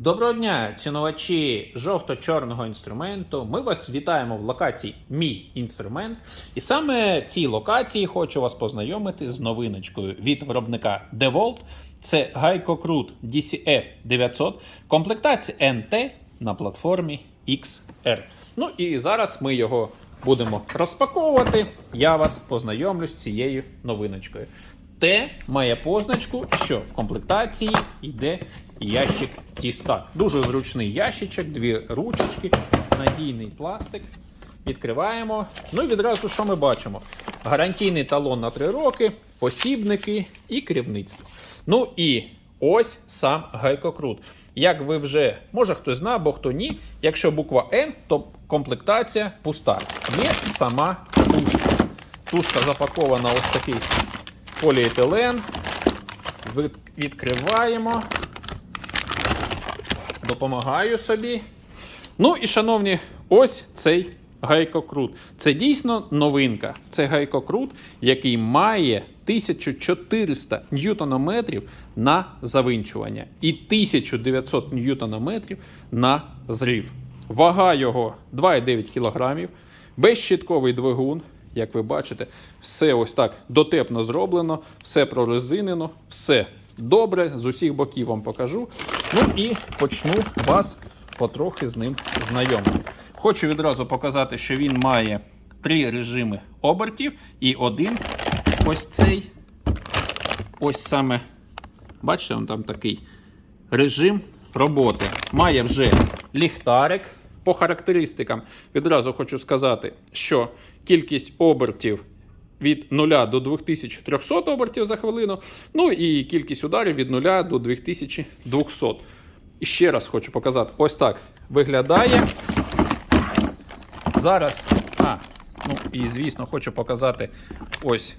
Доброго дня, цінувачі жовто-чорного інструменту. Ми вас вітаємо в локації Мій інструмент. І саме в цій локації хочу вас познайомити з новиночкою від виробника DeWalt. Це гайкокрут DCF 900, комплектація NT на платформі XR. Ну і зараз ми його будемо розпаковувати. Я вас познайомлю з цією новиночкою. Т має позначку, що в комплектації йде ящик тіста. Дуже зручний ящичок, дві ручечки, надійний пластик. Відкриваємо. Ну і відразу що ми бачимо? Гарантійний талон на 3 роки, посібники і керівництво. Ну і ось сам гайкокрут. Як ви вже, може хтось знає, або хто ні. Якщо буква Н, то комплектація пуста. Є сама тушка. Тушка запакована ось такий поліетилен. Відкриваємо. Допомагаю собі. Ну і, шановні, ось цей гайкокрут. Це дійсно новинка. Це гайкокрут, який має 1400 ньютонометрів на завинчування і 1900 ньютонометрів на зрив. Вага його 2,9 кг, безщітковий двигун. Як ви бачите, все ось так дотепно зроблено, все прорезинено, все добре. З усіх боків вам покажу. Ну і почну вас потрохи з ним знайомити. Хочу відразу показати, що він має три режими обертів і один ось цей. Ось саме, бачите, він там такий режим роботи. Має вже ліхтарик. По характеристикам відразу хочу сказати, що кількість обертів від 0 до 2300 обертів за хвилину, ну і кількість ударів від 0 до 2200. І ще раз хочу показати: ось так виглядає. Зараз, а, ну і звісно, хочу показати ось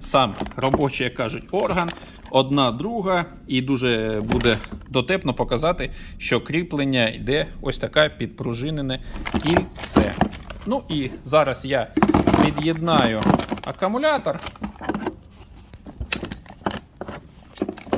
сам робочий, як кажуть, орган, одна друга, і дуже буде дотепно показати, що кріплення йде ось таке підпружинене кільце. Ну і зараз я від'єднаю акумулятор.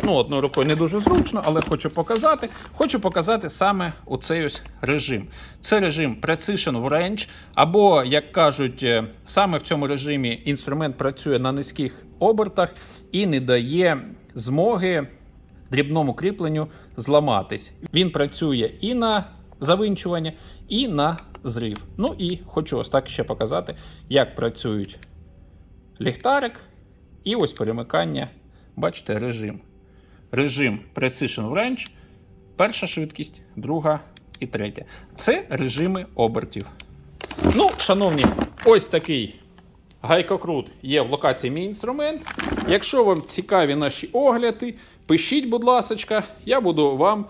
Ну, одною рукою не дуже зручно, але хочу показати. Хочу показати саме оцей ось режим. Це режим Precision Range, або, як кажуть, е, саме в цьому режимі інструмент працює на низьких обертах і не дає змоги дрібному кріпленню зламатись. Він працює і на завинчування, і на зрив. Ну і хочу ось так ще показати, як працюють ліхтарик і ось перемикання. Бачите, режим. Режим Precision Range. Перша швидкість, друга і третя. Це режими обертів. Ну, шановні, ось такий гайкокрут є в локації мій інструмент. Якщо вам цікаві наші огляди, пишіть, будь ласка, я буду вам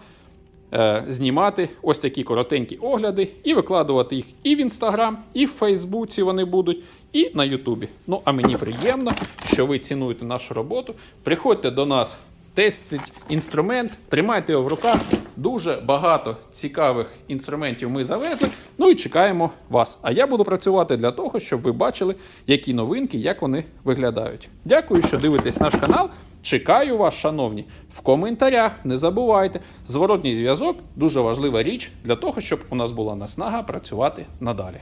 е, знімати ось такі коротенькі огляди і викладувати їх і в інстаграм, і в Фейсбуці вони будуть, і на Ютубі. Ну, а мені приємно, що ви цінуєте нашу роботу. Приходьте до нас, тестіть інструмент, тримайте його в руках. Дуже багато цікавих інструментів ми завезли. Ну і чекаємо вас. А я буду працювати для того, щоб ви бачили, які новинки, як вони виглядають. Дякую, що дивитесь наш канал. Чекаю вас, шановні, в коментарях. Не забувайте. Зворотній зв'язок дуже важлива річ для того, щоб у нас була наснага працювати надалі.